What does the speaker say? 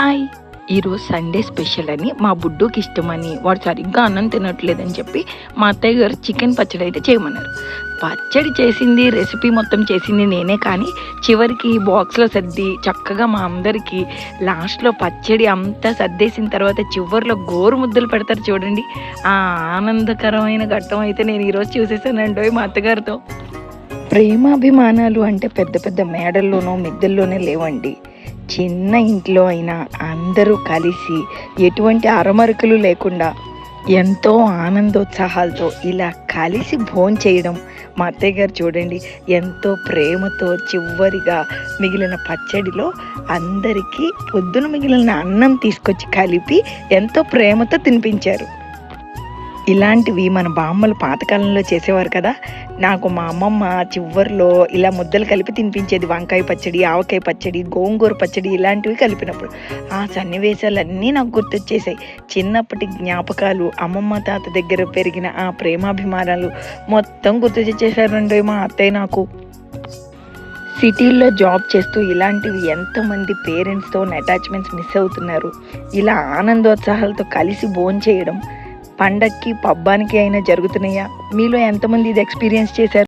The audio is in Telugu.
హాయ్. ఈరోజు సండే స్పెషల్ అని మా బుడ్డుకి ఇష్టమని వాడు సరిగ్గా అన్నం తినట్లేదని చెప్పి మా అత్తయ్య గారు చికెన్ పచ్చడి అయితే చేయమన్నారు. పచ్చడి చేసింది రెసిపీ మొత్తం చేసింది నేనే కానీ చివరికి బాక్స్లో సర్ది చక్కగా మా అందరికీ లాస్ట్లో పచ్చడి అంతా సర్దేసిన తర్వాత చివరిలో గోరు ముద్దలు పెడతారు చూడండి. ఆ ఆనందకరమైన ఘట్టం అయితే నేను ఈరోజు చూసేసానండి మా అత్తగారితో. ప్రేమాభిమానాలు అంటే పెద్ద పెద్ద మేడల్లోనో మిద్దల్లోనే లేవండి. చిన్న ఇంట్లో అయినా అందరూ కలిసి ఎటువంటి అరమరుకులు లేకుండా ఎంతో ఆనందోత్సాహాలతో ఇలా కలిసి భోన్ చేయడం. మా అత్తయ్య గారు చూడండి ఎంతో ప్రేమతో చివరిగా మిగిలిన పచ్చడిలో అందరికీ పొద్దున మిగిలిన అన్నం తీసుకొచ్చి కలిపి ఎంతో ప్రేమతో తినిపించారు. ఇలాంటివి మన బామ్మలు పాతకాలంలో చేసేవారు కదా. నాకు మా అమ్మమ్మ చివరిలో ఇలా ముద్దలు కలిపి తినిపించేది వంకాయ పచ్చడి ఆవకాయ పచ్చడి గోంగూర పచ్చడి ఇలాంటివి కలిపినప్పుడు ఆ సన్నివేశాలన్నీ నాకు గుర్తొచ్చేసాయి. చిన్నప్పటి జ్ఞాపకాలు అమ్మమ్మ తాత దగ్గర పెరిగిన ఆ ప్రేమాభిమానాలు మొత్తం గుర్తు తెచ్చేసారండి మా అత్తయ్య నాకు. సిటీల్లో జాబ్ చేస్తూ ఇలాంటివి ఎంతమంది పేరెంట్స్తో అటాచ్మెంట్స్ మిస్ అవుతున్నారు. ఇలా ఆనందోత్సాహాలతో కలిసి భోంచేయడం చేయడం పండక్కి పబ్బానికి అయినా జరుగుతున్నాయా? మీలో ఎంతమంది ఇది ఎక్స్పీరియన్స్ చేశారు?